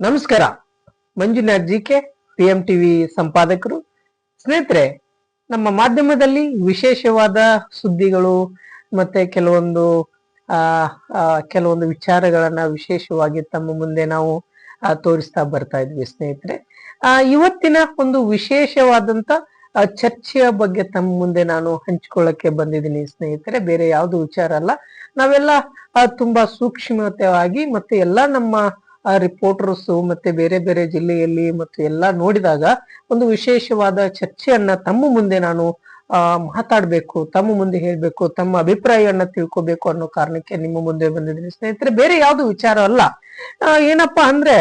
ನಮಸ್ಕಾರ. Manjunath G K P M TV ಸಂಪಾದಕರು. ಸ್ನೇಹಿತರೆ, ನಮ್ಮ ಮಾಧ್ಯಮದಲ್ಲಿ ವಿಶೇಷವಾದ ಸುದ್ದಿಗಳು ಮತ್ತೆ ಕೆಲವೊಂದು, ಆ ಕೆಲವೊಂದು ವಿಚಾರಗಳನ್ನ ವಿಶೇಷವಾಗಿ ತಮ್ಮ ಮುಂದೆ ನಾವು ತೋರಿಸ್ತಾ ಬರ್ತಾ ಇದ್ವಿ ಸ್ನೇಹಿತರೆ. ಆ, ಇವತ್ತಿನ ಒಂದು ವಿಶೇಷವಾದಂತ ಚರ್ಚೆಯ ಬಗ್ಗೆ ತಮ್ಮ ಮುಂದೆ ನಾನು ಹಂಚಿಕೊಳ್ಳಕ್ಕೆ ಬಂದಿದ್ದೀನಿ ಸ್ನೇಹಿತರೆ. ಬೇರೆ ಯಾವುದು ವಿಚಾರ ಅಲ್ಲ. ನಾವೆಲ್ಲ ತುಂಬಾ ಸೂಕ್ಷ್ಮತೆಯಾಗಿ ಮತ್ತೆ ಎಲ್ಲ ನಮ್ಮ ರಿಪೋರ್ಟರ್ಸ್ ಮತ್ತೆ ಬೇರೆ ಬೇರೆ ಜಿಲ್ಲೆಯಲ್ಲಿ ಮತ್ತು ಎಲ್ಲ ನೋಡಿದಾಗ ಒಂದು ವಿಶೇಷವಾದ ಚರ್ಚೆಯನ್ನ ತಮ್ಮ ಮುಂದೆ ನಾನು ಆ ಮಾತಾಡ್ಬೇಕು ತಮ್ಮ ಮುಂದೆ ಹೇಳ್ಬೇಕು ತಮ್ಮ ಅಭಿಪ್ರಾಯವನ್ನ ತಿಳ್ಕೊಬೇಕು ಅನ್ನೋ ಕಾರಣಕ್ಕೆ ನಿಮ್ಮ ಮುಂದೆ ಬಂದಿದ್ದೀನಿ. ಸ್ನೇಹಿತರೆ ಬೇರೆ ಯಾವ್ದು ವಿಚಾರ ಅಲ್ಲ. ಆ, ಏನಪ್ಪಾ ಅಂದ್ರೆ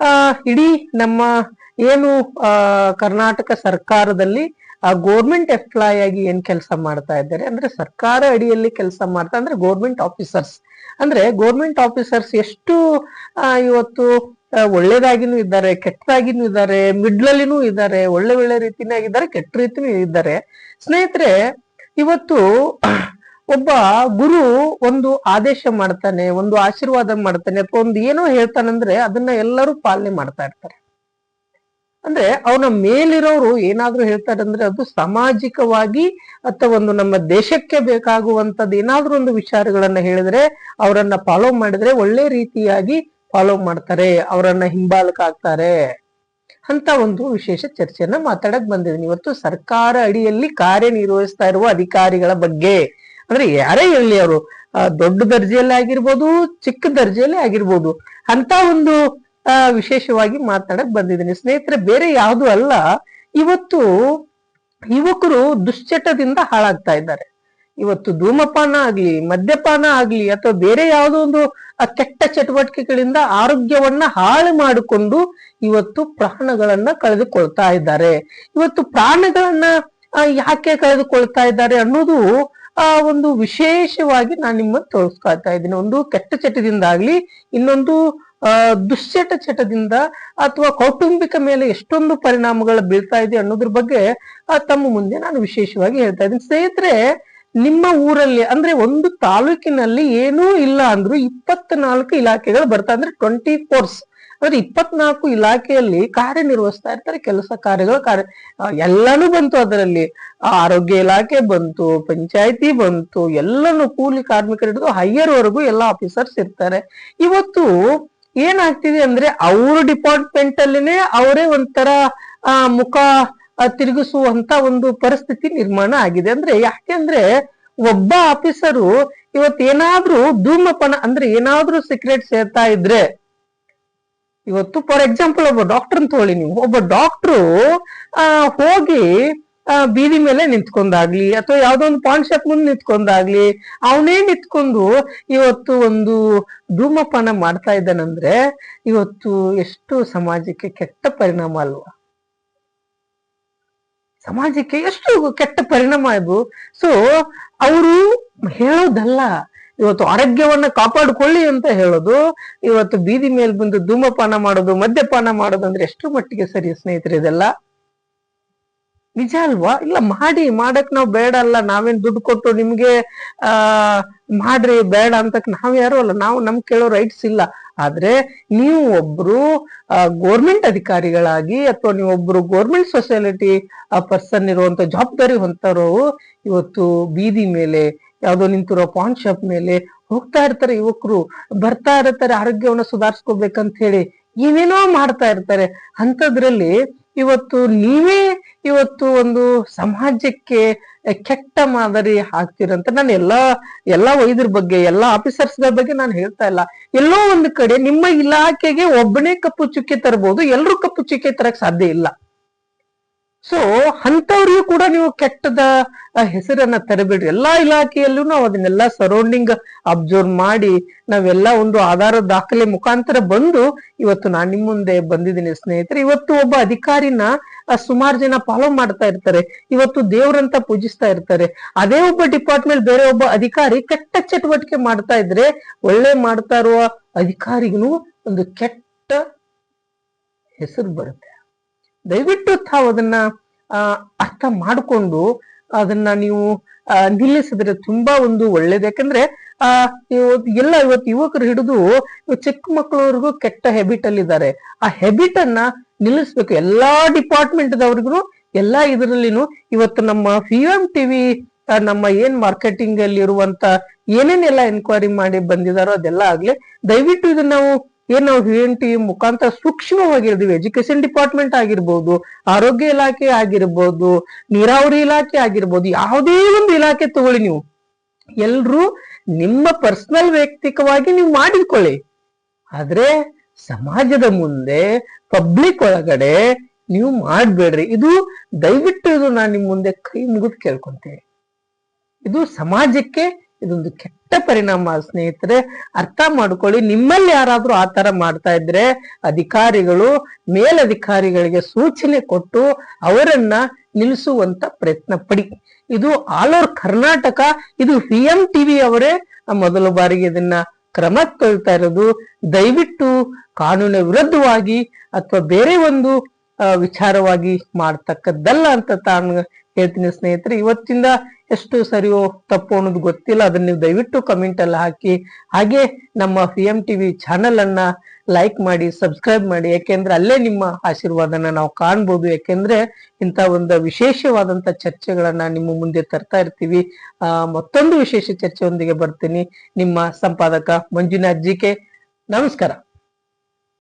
ಆ ಇಡೀ ನಮ್ಮ ಏನು ಆ ಕರ್ನಾಟಕ ಸರ್ಕಾರದಲ್ಲಿ ಆ ಗೋರ್ಮೆಂಟ್ ಎಂಪ್ಲಾಯ್ ಆಗಿ ಏನ್ ಕೆಲಸ ಮಾಡ್ತಾ ಇದ್ದಾರೆ ಅಂದ್ರೆ ಸರ್ಕಾರ ಅಡಿಯಲ್ಲಿ ಕೆಲಸ ಮಾಡ್ತಾ ಅಂದ್ರೆ ಗೋರ್ಮೆಂಟ್ ಆಫೀಸರ್ಸ್ ಅಂದ್ರೆ ಗೋರ್ಮೆಂಟ್ ಆಫೀಸರ್ಸ್ ಎಷ್ಟು ಇವತ್ತು ಒಳ್ಳೇದಾಗಿನೂ ಇದ್ದಾರೆ, ಕೆಟ್ಟದಾಗಿನೂ ಇದ್ದಾರೆ ಮಿಡ್ಲಲ್ಲಿನೂ ಇದ್ದಾರೆ, ಒಳ್ಳೆ ಒಳ್ಳೆ ರೀತಿನಾಗಿದ್ದಾರೆ, ಕೆಟ್ಟ ರೀತಿನೂ ಇದ್ದಾರೆ. ಸ್ನೇಹಿತರೆ, ಇವತ್ತು ಒಬ್ಬ ಗುರು ಒಂದು ಆದೇಶ ಮಾಡ್ತಾನೆ, ಒಂದು ಆಶೀರ್ವಾದ ಮಾಡ್ತಾನೆ, ಅಥವಾ ಒಂದು ಏನೋ ಹೇಳ್ತಾನಂದ್ರೆ ಅದನ್ನ ಎಲ್ಲರೂ ಪಾಲನೆ ಮಾಡ್ತಾ ಇರ್ತಾರೆ. ಅಂದ್ರೆ ಅವನ ಮೇಲಿರೋರು ಏನಾದ್ರೂ ಹೇಳ್ತಾರೆ ಅಂದ್ರೆ ಅದು ಸಾಮಾಜಿಕವಾಗಿ ಅಥವಾ ಒಂದು ನಮ್ಮ ದೇಶಕ್ಕೆ ಬೇಕಾಗುವಂತದ್ದು ಏನಾದ್ರೂ ಒಂದು ವಿಚಾರಗಳನ್ನ ಹೇಳಿದ್ರೆ ಅವರನ್ನ ಫಾಲೋ ಮಾಡಿದ್ರೆ ಒಳ್ಳೆ ರೀತಿಯಾಗಿ ಫಾಲೋ ಮಾಡ್ತಾರೆ, ಅವರನ್ನ ಹಿಂಬಾಲಕ ಆಗ್ತಾರೆ ಅಂತ ಒಂದು ವಿಶೇಷ ಚರ್ಚೆಯನ್ನ ಮಾತಾಡಕ್ ಬಂದಿದ್ದೀನಿ. ಇವತ್ತು ಸರ್ಕಾರ ಅಡಿಯಲ್ಲಿ ಕಾರ್ಯನಿರ್ವಹಿಸ್ತಾ ಇರುವ ಅಧಿಕಾರಿಗಳ ಬಗ್ಗೆ. ಅಂದ್ರೆ ಯಾರೇ ಇರಲಿ ಅವರು ದೊಡ್ಡ ದರ್ಜೆಯಲ್ಲಿ ಆಗಿರ್ಬೋದು ಚಿಕ್ಕ ದರ್ಜೆಯಲ್ಲಿ ಆಗಿರ್ಬೋದು ಅಂತ ಒಂದು ವಿಶೇಷವಾಗಿ ಮಾತಾಡಕ್ ಬಂದಿದ್ದೀನಿ. ಸ್ನೇಹಿತರೆ, ಬೇರೆ ಯಾವುದು ಅಲ್ಲ. ಇವತ್ತು ಯುವಕರು ದುಶ್ಚಟದಿಂದ ಹಾಳಾಗ್ತಾ ಇದ್ದಾರೆ. ಇವತ್ತು ಧೂಮಪಾನ ಆಗ್ಲಿ, ಮದ್ಯಪಾನ ಆಗ್ಲಿ, ಅಥವಾ ಬೇರೆ ಯಾವುದೋ ಒಂದು ಕೆಟ್ಟ ಚಟುವಟಿಕೆಗಳಿಂದ ಆರೋಗ್ಯವನ್ನ ಹಾಳು ಮಾಡಿಕೊಂಡು ಇವತ್ತು ಪ್ರಾಣಗಳನ್ನ ಕಳೆದುಕೊಳ್ತಾ ಇದ್ದಾರೆ. ಇವತ್ತು ಪ್ರಾಣಗಳನ್ನ ಯಾಕೆ ಕಳೆದುಕೊಳ್ತಾ ಇದ್ದಾರೆ ಅನ್ನೋದು, ಆ, ಒಂದು ವಿಶೇಷವಾಗಿ ನಾನು ನಿಮ್ಮನ್ನು ತೋರಿಸ್ಕೊಳ್ತಾ ಇದ್ದೀನಿ. ಒಂದು ಕೆಟ್ಟ ಚಟದಿಂದ ಆಗ್ಲಿ ಇನ್ನೊಂದು ದುಶ್ಚಟ ಚಟದಿಂದ ಅಥವಾ ಕೌಟುಂಬಿಕ ಮೇಲೆ ಎಷ್ಟೊಂದು ಪರಿಣಾಮಗಳು ಬೀಳ್ತಾ ಇದೆ ಅನ್ನೋದ್ರ ಬಗ್ಗೆ ತಮ್ಮ ಮುಂದೆ ನಾನು ವಿಶೇಷವಾಗಿ ಹೇಳ್ತಾ ಇದ್ದೀನಿ. ಸ್ನೇಹಿತರೆ, ನಿಮ್ಮ ಊರಲ್ಲಿ, ಅಂದ್ರೆ ಒಂದು ತಾಲೂಕಿನಲ್ಲಿ ಏನೂ ಇಲ್ಲ ಅಂದ್ರು ಇಪ್ಪತ್ನಾಲ್ಕು ಇಲಾಖೆಗಳು ಬರ್ತಾ ಅಂದ್ರೆ ಟ್ವೆಂಟಿ ಫೋರ್ಸ್ ಅಂದ್ರೆ ಇಪ್ಪತ್ನಾಲ್ಕು ಇಲಾಖೆಯಲ್ಲಿ ಕಾರ್ಯನಿರ್ವಹಿಸ್ತಾ ಇರ್ತಾರೆ, ಕೆಲಸ ಕಾರ್ಯಗಳು ಕಾರ್ಯ ಎಲ್ಲಾನು ಬಂತು ಅದರಲ್ಲಿ. ಆರೋಗ್ಯ ಇಲಾಖೆ ಬಂತು, ಪಂಚಾಯತಿ ಬಂತು, ಎಲ್ಲಾನು ಕೂಲಿ ಕಾರ್ಮಿಕರು ಹಿಡಿದು ಹೈಯರ್ ವರೆಗೂ ಎಲ್ಲ ಆಫೀಸರ್ಸ್ ಇರ್ತಾರೆ. ಇವತ್ತು ಏನಾಗ್ತಿದೆ ಅಂದ್ರೆ ಅವ್ರ ಡಿಪಾರ್ಟ್ಮೆಂಟ್ ಅಲ್ಲಿನೇ ಅವರೇ ಒಂಥರ ಮುಖ ತಿರುಗಿಸುವಂತ ಒಂದು ಪರಿಸ್ಥಿತಿ ನಿರ್ಮಾಣ ಆಗಿದೆ. ಅಂದ್ರೆ ಯಾಕೆಂದ್ರೆ ಒಬ್ಬ ಆಫೀಸರು ಇವತ್ತು ಏನಾದ್ರೂ ಧೂಮಪಾನ ಅಂದ್ರೆ ಏನಾದ್ರೂ ಸೀಕ್ರೆಟ್ ಸೇರ್ತಾ ಇದ್ರೆ, ಇವತ್ತು ಫಾರ್ ಎಕ್ಸಾಂಪಲ್ ಒಬ್ಬ ಡಾಕ್ಟರ್ ಅಂತ ಹೇಳಿ ನೀವು, ಒಬ್ಬ ಡಾಕ್ಟ್ರು ಆ, ಹೋಗಿ ಬೀದಿ ಮೇಲೆ ನಿಂತ್ಕೊಂಡಾಗ್ಲಿ, ಅಥವಾ ಯಾವ್ದೋ ಒಂದು ಪಾನ್ ಶಾಪ್ ಮುಂದೆ ನಿಂತ್ಕೊಂಡಾಗ್ಲಿ, ಅವನೇ ನಿಂತ್ಕೊಂಡು ಇವತ್ತು ಒಂದು ಧೂಮಪಾನ ಮಾಡ್ತಾ ಇದ್ದಾನಂದ್ರೆ ಇವತ್ತು ಎಷ್ಟು ಸಮಾಜಕ್ಕೆ ಕೆಟ್ಟ ಪರಿಣಾಮ ಅಲ್ವಾ? ಸಮಾಜಕ್ಕೆ ಎಷ್ಟು ಕೆಟ್ಟ ಪರಿಣಾಮ ಇದು. ಸೊ ಅವರು ಹೇಳೋದಲ್ಲ. ಇವತ್ತು ಆರೋಗ್ಯವನ್ನ ಕಾಪಾಡಿಕೊಳ್ಳಿ ಅಂತ ಹೇಳೋದು. ಇವತ್ತು ಬೀದಿ ಮೇಲೆ ಬಂದು ಧೂಮಪಾನ ಮಾಡೋದು, ಮದ್ಯಪಾನ ಮಾಡೋದು ಅಂದ್ರೆ ಎಷ್ಟು ಮಟ್ಟಿಗೆ ಸರಿ ಸ್ನೇಹಿತರೆ ಇದೆಲ್ಲ. ನಿಜ ಅಲ್ವಾ? ಇಲ್ಲ, ಮಾಡಿ, ಮಾಡಕ್ ನಾವು ಬೇಡ ಅಲ್ಲ ನಾವೇನ್ ದುಡ್ಡು ಕೊಟ್ಟು ನಿಮ್ಗೆ, ಆ, ಮಾಡ್ರಿ, ಬೇಡ ಅಂತ ನಾವ್ ಯಾರು ಅಲ್ಲ. ನಾವು ನಮ್ ಕೇಳೋ ರೈಟ್ಸ್ ಇಲ್ಲ. ಆದ್ರೆ ನೀವು ಒಬ್ರು ಗೋರ್ಮೆಂಟ್ ಅಧಿಕಾರಿಗಳಾಗಿ ಅಥವಾ ನೀವು ಒಬ್ರು ಗೋರ್ಮೆಂಟ್ ಸೊಸೈಟಿ ಪರ್ಸನ್ ಇರುವಂತ ಜವಾಬ್ದಾರಿ ಹೊಂತವರು ಇವತ್ತು ಬೀದಿ ಮೇಲೆ, ಯಾವ್ದೋ ನಿಂತಿರೋ ಪಾನ್ ಶಾಪ್ ಮೇಲೆ ಹೋಗ್ತಾ ಇರ್ತಾರೆ ಯುವಕರು. ಬರ್ತಾ ಇರ್ತಾರೆ, ಆರೋಗ್ಯವನ್ನ ಸುಧಾರಿಸ್ಕೋಬೇಕಂತ ಹೇಳಿ. ಏನೇನೋ ಮಾಡ್ತಾ ಇರ್ತಾರೆ. ಅಂತದ್ರಲ್ಲಿ ಇವತ್ತು ನೀವೇ ಇವತ್ತು ಒಂದು ಸಮಾಜಕ್ಕೆ ಕೆಟ್ಟ ಮಾದರಿ ಹಾಕ್ತಿರಂತ ನಾನು ಎಲ್ಲಾ ಎಲ್ಲಾ ವೈದ್ಯರ ಬಗ್ಗೆ, ಎಲ್ಲಾ ಆಫೀಸರ್ಸ್ ಬಗ್ಗೆ ನಾನು ಹೇಳ್ತಾ ಇಲ್ಲ. ಎಲ್ಲೋ ಒಂದು ಕಡೆ ನಿಮ್ಮ ಇಲಾಖೆಗೆ ಒಬ್ಬನೇ ಕಪ್ಪು ಚುಕ್ಕೆ ತರಬಹುದು ಎಲ್ರೂ ಕಪ್ಪು ಚುಕ್ಕೆ ತರಕ್ ಸಾಧ್ಯ ಇಲ್ಲ. ಸೊ ಅಂತವ್ರಿಗೂ ಕೂಡ ನೀವು ಕೆಟ್ಟದ ಹೆಸರನ್ನ ತರಬೇಡ್ರಿ. ಎಲ್ಲಾ ಇಲಾಖೆಯಲ್ಲೂ ನಾವು ಅದನ್ನೆಲ್ಲ ಸರೌಂಡಿಂಗ್ ಅಬ್ಸರ್ವ್ ಮಾಡಿ, ನಾವೆಲ್ಲ ಒಂದು ಆಧಾರ ದಾಖಲೆ ಮುಖಾಂತರ ಬಂದು, ಇವತ್ತು ನಾನ್ ನಿಮ್ ಮುಂದೆ ಬಂದಿದ್ದೀನಿ ಸ್ನೇಹಿತರೆ. ಇವತ್ತು ಒಬ್ಬ ಅಧಿಕಾರಿನ ಸುಮಾರು ಜನ ಫಾಲೋ ಮಾಡ್ತಾ ಇರ್ತಾರೆ. ಇವತ್ತು ದೇವ್ರಂತ ಪೂಜಿಸ್ತಾ ಇರ್ತಾರೆ. ಅದೇ ಒಬ್ಬ ಡಿಪಾರ್ಟ್ಮೆಂಟ್ ಬೇರೆ ಒಬ್ಬ ಅಧಿಕಾರಿ ಕೆಟ್ಟ ಚಟುವಟಿಕೆ ಮಾಡ್ತಾ ಇದ್ರೆ, ಒಳ್ಳೆ ಮಾಡ್ತಾ ಇರುವ ಅಧಿಕಾರಿಗೂ ಒಂದು ಕೆಟ್ಟ ಹೆಸರು ಬರುತ್ತೆ. ದಯವಿಟ್ಟು ತಾವು ಅದನ್ನ ಅರ್ಥ ಮಾಡಿಕೊಂಡು ಅದನ್ನ ನೀವು ನಿಲ್ಲಿಸಿದ್ರೆ ತುಂಬಾ ಒಂದು ಒಳ್ಳೇದು. ಯಾಕಂದ್ರೆ, ಆ ಎಲ್ಲ ಇವತ್ತು ಯುವಕರು ಹಿಡಿದು ಚಿಕ್ಕ ಮಕ್ಕಳವರೆಗೂ ಕೆಟ್ಟ ಹೆಬಿಟ್ ಅಲ್ಲಿ ಇದ್ದಾರೆ ಆ ಹೆಬಿಟ್ ಅನ್ನ ನಿಲ್ಲಿಸ್ಬೇಕು. ಎಲ್ಲಾ ಡಿಪಾರ್ಟ್ಮೆಂಟ್ ದವ್ರಿಗೂ, ಎಲ್ಲಾ ಇದರಲ್ಲಿನೂ ಇವತ್ತು ನಮ್ಮ ಪಿ ಎಂ ಟಿವಿ ನಮ್ಮ ಏನ್ ಮಾರ್ಕೆಟಿಂಗ್ ಅಲ್ಲಿ ಇರುವಂತ ಏನೇನೆಲ್ಲ ಎನ್ಕ್ವೈರಿ ಮಾಡಿ ಬಂದಿದಾರೋ ಅದೆಲ್ಲ ಆಗ್ಲಿ, ದಯವಿಟ್ಟು ಇದನ್ನ ನಾವು ಏನ್ ನಾವು ಯು ಎನ್ ಟಿ ಮುಖಾಂತರ ಸೂಕ್ಷ್ಮವಾಗಿರ್ತೀವಿ ಎಜುಕೇಶನ್ ಡಿಪಾರ್ಟ್ಮೆಂಟ್ ಆಗಿರ್ಬೋದು, ಆರೋಗ್ಯ ಇಲಾಖೆ ಆಗಿರ್ಬೋದು, ನೀರಾವರಿ ಇಲಾಖೆ ಆಗಿರ್ಬೋದು, ಯಾವುದೇ ಒಂದು ಇಲಾಖೆ ತಗೊಳ್ಳಿ ನೀವು. ಎಲ್ರೂ ನಿಮ್ಮ ಪರ್ಸನಲ್ ವೈಯಕ್ತಿಕವಾಗಿ ನೀವು ಮಾಡಿಕೊಳ್ಳಿ. ಆದ್ರೆ ಸಮಾಜದ ಮುಂದೆ ಪಬ್ಲಿಕ್ ಒಳಗಡೆ ನೀವು ಮಾಡ್ಬೇಡ್ರಿ. ಇದು ದಯವಿಟ್ಟು ಇದು ನಾನು ನಿಮ್ ಮುಂದೆ ಕೈ ಮುಗಿದು ಕೇಳ್ಕೊಂತೇನೆ. ಇದು ಸಮಾಜಕ್ಕೆ ಇದೊಂದು ಕೆಟ್ಟ ಪರಿಣಾಮ, ಸ್ನೇಹಿತರೆ. ಅರ್ಥ ಮಾಡ್ಕೊಳ್ಳಿ, ನಿಮ್ಮಲ್ಲಿ ಯಾರಾದ್ರೂ ಆ ತರ ಮಾಡ್ತಾ ಇದ್ರೆ ಅಧಿಕಾರಿಗಳು, ಮೇಲಧಿಕಾರಿಗಳಿಗೆ ಸೂಚನೆ ಕೊಟ್ಟು ಅವರನ್ನ ನಿಲ್ಲಿಸುವಂತ ಪ್ರಯತ್ನ ಪಡಿ. ಇದು ಆಲ್ ಓವರ್ ಕರ್ನಾಟಕ, ಇದು ಪಿ ಎಂ ಟಿವಿ ಅವರೇ ಮೊದಲ ಬಾರಿಗೆ ಇದನ್ನ ಕ್ರಮ ಕೊಳ್ತಾ ಇರೋದು. ದಯವಿಟ್ಟು ಕಾನೂನು ವಿರುದ್ಧವಾಗಿ ಅಥವಾ ಬೇರೆ ಒಂದು ವಿಚಾರವಾಗಿ ಮಾಡ್ತಕ್ಕದ್ದಲ್ಲ ಅಂತ ತಾನು ಹೇಳ್ತೀನಿ ಸ್ನೇಹಿತರೆ. ಇವತ್ತಿಂದ ಎಷ್ಟು ಸರಿಯೋ ತಪ್ಪು ಅನ್ನೋದು ಗೊತ್ತಿಲ್ಲ. ಅದನ್ನ ನೀವು ದಯವಿಟ್ಟು ಕಮೆಂಟ್ ಅಲ್ಲಿ ಹಾಕಿ. ಹಾಗೆ ನಮ್ಮ ಪಿ ಎಂ ಟಿವಿ ಚಾನೆಲ್ ಅನ್ನ ಲೈಕ್ ಮಾಡಿ ಸಬ್ಸ್ಕ್ರೈಬ್ ಮಾಡಿ. ಯಾಕೆಂದ್ರೆ ಅಲ್ಲೇ ನಿಮ್ಮ ಆಶೀರ್ವಾದನ ನಾವು ಕಾಣ್ಬೋದು. ಯಾಕೆಂದ್ರೆ ಇಂಥ ಒಂದು ವಿಶೇಷವಾದಂತ ಚರ್ಚೆಗಳನ್ನ ನಿಮ್ಮ ಮುಂದೆ ತರ್ತಾ ಇರ್ತೀವಿ. ಆ, ಮತ್ತೊಂದು ವಿಶೇಷ ಚರ್ಚೆಯೊಂದಿಗೆ ಬರ್ತೀನಿ. ನಿಮ್ಮ ಸಂಪಾದಕ ಮಂಜುನಾಥ್ ಜಿ ಕೆ ನಮಸ್ಕಾರ.